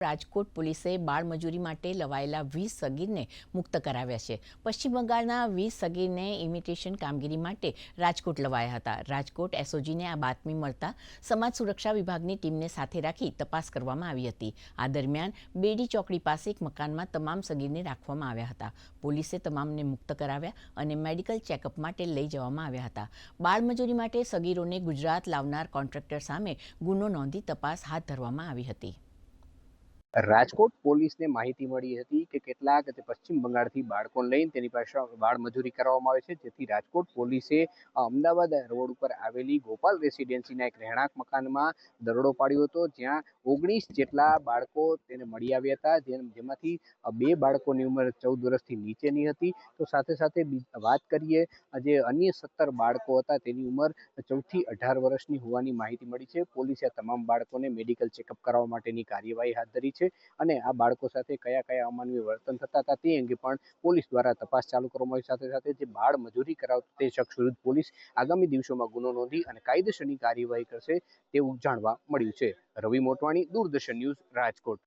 રાજકોટ પોલીસે બાળમજૂરી માટે લવાયેલા વીસ સગીરને મુક્ત કરાવ્યા છે. પશ્ચિમ બંગાળના વીસ સગીરને ઇમિટેશન કામગીરી માટે રાજકોટ લવાયા હતા. રાજકોટ એસઓજીને આ બાતમી મળતા સમાજ સુરક્ષા વિભાગની ટીમને સાથે રાખી તપાસ કરવામાં આવી હતી. આ દરમિયાન બેડી ચોકડી પાસે એક મકાનમાં તમામ સગીરને રાખવામાં આવ્યા હતા. પોલીસે તમામને મુક્ત કરાવ્યા અને મેડિકલ ચેકઅપ માટે લઈ જવામાં આવ્યા હતા. બાળમજૂરી માટે સગીરોને ગુજરાત લાવનાર કોન્ટ્રાક્ટર સામે ગુનો નોંધી તપાસ હાથ ધરવામાં આવી હતી. રાજકોટ પોલીસને માહિતી મળી હતી કે કેટલાક પશ્ચિમ બંગાળથી બાળકોને લઈને તેની પાસે બાળ મજૂરી કરવામાં આવે છે. જેથી રાજકોટ પોલીસે અમદાવાદ રોડ ઉપર આવેલી ગોપાલ રેસિડેન્સીના એક રહેણાંક મકાનમાં દરોડો પાડ્યો હતો. જ્યાં ઓગણીસ જેટલા બાળકો તેને મળી આવ્યા હતા. જેમ- જેમાંથી બે બાળકોની ઉંમર ચૌદ વર્ષથી નીચેની હતી. તો સાથે સાથે વાત કરીએ, જે અન્ય સત્તર બાળકો હતા તેની ઉંમર ચૌદથી અઢાર વર્ષની હોવાની માહિતી મળી છે. પોલીસે તમામ બાળકોને મેડિકલ ચેકઅપ કરાવવા માટેની કાર્યવાહી હાથ ધરી છે અને આ બાળકો સાથે કયા કયા અમાનવીય વર્તન થતા હતા તે અંગે પણ પોલીસ દ્વારા તપાસ ચાલુ કરવામાં સાથે સાથે જે બાળ મજૂરી કરાવતો તે શખ્સ વિરુદ્ધ પોલીસ આગામી દિવસોમાં ગુનો નોંધી અને કાયદેસરની કાર્યવાહી કરશે તેવું જાણવા મળ્યું છે. રવિ મોટવાણી, દૂરદર્શન ન્યૂઝ, રાજકોટ.